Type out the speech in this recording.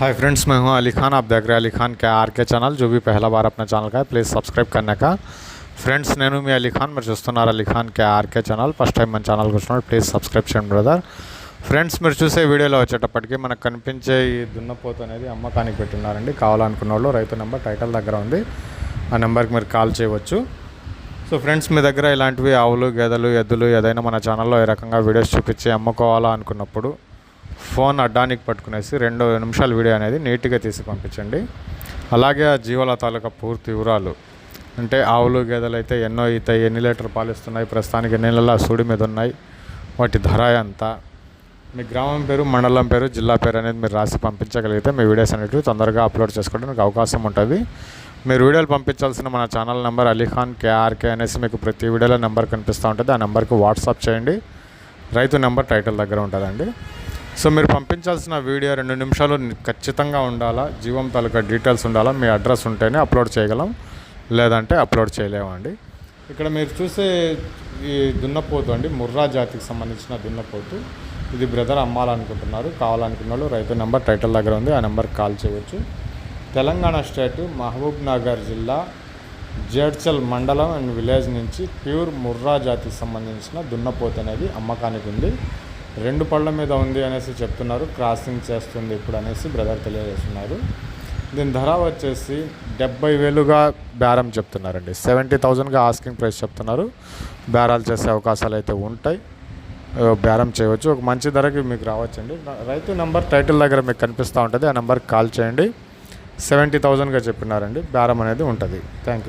Hi friends मैं हूं अली खान आप देख रहे हैं अली खान के आर के ఛానల్ जो भी पहला बार अपना ఛానల్ का है प्लीज़ सब्सक्राइब करने का ఫ్రెండ్స్ నేను మీ అలీ ఖాన్ మీరు చూస్తున్నారు Ali Khan K RK channel first time మన ఛానల్కి వచ్చినప్పుడు ప్లీజ్ సబ్స్క్రైబ్ చేయండి బ్రదర్ ఫ్రెండ్స్ మీరు చూసే వీడియోలో వచ్చేటప్పటికి మనకు కనిపించే ఈ దున్నపోతు అనేది అమ్మకానికి పెట్టున్నారండి కావాలనుకున్న వాళ్ళు రైతు నెంబర్ టైటిల్ దగ్గర ఉంది ఆ నెంబర్కి మీరు కాల్ చేయవచ్చు సో ఫ్రెండ్స్ మీ దగ్గర ఇలాంటివి ఆవులు గేదెలు ఎద్దులు ఏదైనా మన ఛానల్లో ఈ రకంగా వీడియోస్ చూపించి అమ్ముకోవాలా అనుకున్నప్పుడు ఫోన్ అడ్డానికి పట్టుకునేసి రెండు నిమిషాల వీడియో అనేది నీట్గా తీసి పంపించండి. అలాగే ఆ జీవాల తాలూకా పూర్తి వివరాలు. అంటే ఆవులు గేదెలు అయితే ఎన్నో అవుతాయి ఎన్ని లీటర్ పాలిస్తున్నాయి ప్రస్తుతానికి ఎన్ని నెలల సూడి మీద ఉన్నాయి వాటి ధర ఎంత? మీ గ్రామం పేరు మండలం పేరు జిల్లా పేరు అనేది మీరు రాసి పంపించగలిగితే మీ వీడియోస్ అనేటివి తొందరగా అప్లోడ్ చేసుకోవడానికి అవకాశం ఉంటుంది. మీరు వీడియోలు పంపించాల్సిన మన ఛానల్ నెంబర్ అలీఖాన్ కేఆర్కే అనేసి మీకు ప్రతి వీడియోలో నెంబర్ కనిపిస్తూ ఉంటుంది. ఆ నెంబర్కి వాట్సాప్ చేయండి. రైతు నెంబర్ టైటిల్ దగ్గర ఉంటుందండి. సో మీరు పంపించాల్సిన వీడియో రెండు నిమిషాలు ఖచ్చితంగా ఉండాలా జీవం తాలూకా డీటెయిల్స్ ఉండాలా మీ అడ్రస్ ఉంటేనే అప్లోడ్ చేయగలం లేదంటే అప్లోడ్ చేయలేమండి. ఇక్కడ మీరు చూసే ఈ దున్నపోతు అండి ముర్రా జాతికి సంబంధించిన దున్నపోతు. ఇది బ్రదర్ అమ్మాలనుకుంటున్నారు కావాలనుకున్న వాళ్ళు రైతు నెంబర్ టైటిల్ దగ్గర ఉంది ఆ నెంబర్కి కాల్ చేయవచ్చు. తెలంగాణ స్టేట్ మహబూబ్ నగర్ జిల్లా జేడ్చల్ మండలం అండ్ విలేజ్ నుంచి ప్యూర్ ముర్రా జాతికి సంబంధించిన దున్నపోతు అనేది అమ్మకానికి ఉంది. రెండు పళ్ళ మీద ఉంది అనేసి చెప్తున్నారు. క్రాసింగ్ చేస్తుంది ఇప్పుడు అనేసి బ్రదర్ తెలియజేస్తున్నారు. దీని ధర వచ్చేసి డెబ్బై వేలుగా బేరం చెప్తున్నారండి. సెవెంటీ థౌజండ్గా ఆస్కింగ్ ప్రైస్ చెప్తున్నారు. బేరాలు చేసే అవకాశాలు అయితే ఉంటాయి. బేరం చేయవచ్చు. ఒక మంచి ధరకి మీకు రావచ్చండి. రైతు నెంబర్ టైటిల్ దగ్గర మీకు కనిపిస్తూ ఉంటుంది. ఆ నెంబర్కి కాల్ చేయండి. సెవెంటీ థౌజండ్గా చెప్పినారండి. బేరం అనేది ఉంటుంది. Thank you